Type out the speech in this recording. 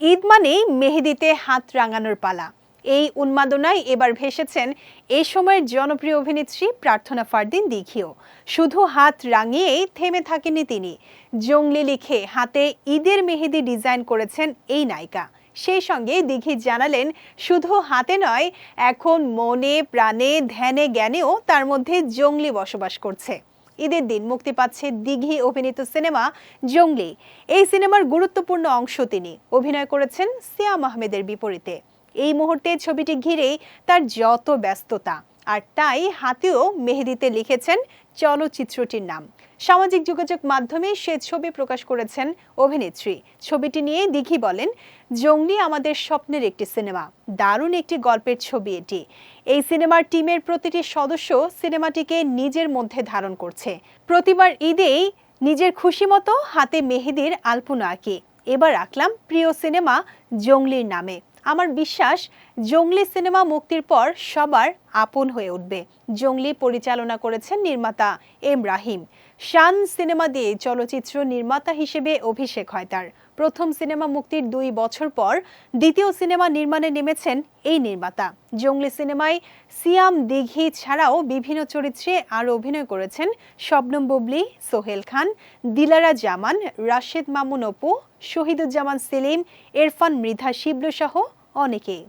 ঈদ মানেই মেহেদিতে হাত রাঙানোর পালা। এই উন্মাদনায় এবার ভেসেছেন এই সময়ের জনপ্রিয় অভিনেত্রী প্রার্থনা ফারদিন দীঘিও। শুধু হাত রাঙিয়েই থেমে থাকেনি তিনি। জংলি লিখে হাতে ঈদের মেহেদি ডিজাইন করেছেন এই নায়িকা। সেই সঙ্গে দিঘি জানালেন, শুধু হাতে নয়, এখন মনে, প্রাণে, ধ্যানে, জ্ঞানেও তার মধ্যে জঙ্গলি বসবাস করছে। ঈদের দিন মুক্তি পাচ্ছে দিঘি অভিনীত সিনেমা জঙ্গলি। এই সিনেমার গুরুত্বপূর্ণ অংশ তিনি। অভিনয় করেছেন সিয়াম আহমেদের বিপরীতে। এই মুহূর্তে ছবিটি ঘিরেই তার যত ব্যস্ততা। আর তাই হাতেও মেহেদিতে লিখেছেন চলচ্চিত্রটির নাম। সামাজিক যোগাযোগ মাধ্যমে সে ছবি প্রকাশ করেছেন অভিনেত্রী। ছবিটি নিয়ে দিঘি বলেন, জঙ্গলি আমাদের স্বপ্নের একটি সিনেমা। দারুণ একটি গল্পের ছবি এটি। এই সিনেমার টিমের প্রতিটি সদস্য সিনেমাটিকে নিজের মধ্যে ধারণ করছে। প্রতিবার ঈদেই নিজের খুশি মতো হাতে মেহেদির আলপনা আঁকি। এবার আঁকলাম প্রিয় সিনেমা জঙ্গলির নামে। আমার বিশ্বাস জঙ্গলি সিনেমা মুক্তির পর সবার আপন হয়ে উঠবে। জঙ্গলি পরিচালনা করেছেন নির্মাতা এম রাহিম। শান সিনেমা দিয়ে চলচ্চিত্র নির্মাতা হিসেবে অভিষেক হয় তার। প্রথম সিনেমা মুক্তির দুই বছর পর দ্বিতীয় সিনেমা নির্মাণে নেমেছেন এই নির্মাতা। জঙ্গলি সিনেমায় সিয়াম দিঘি ছাড়াও বিভিন্ন চরিত্রে আরও অভিনয় করেছেন শবনম বুবলি, সোহেল খান, দিলারা জামান, রাশেদ মামুন অপু, শহীদুজ্জামান সেলিম, এরফান মৃধা শিবলু সহ অনেকেই।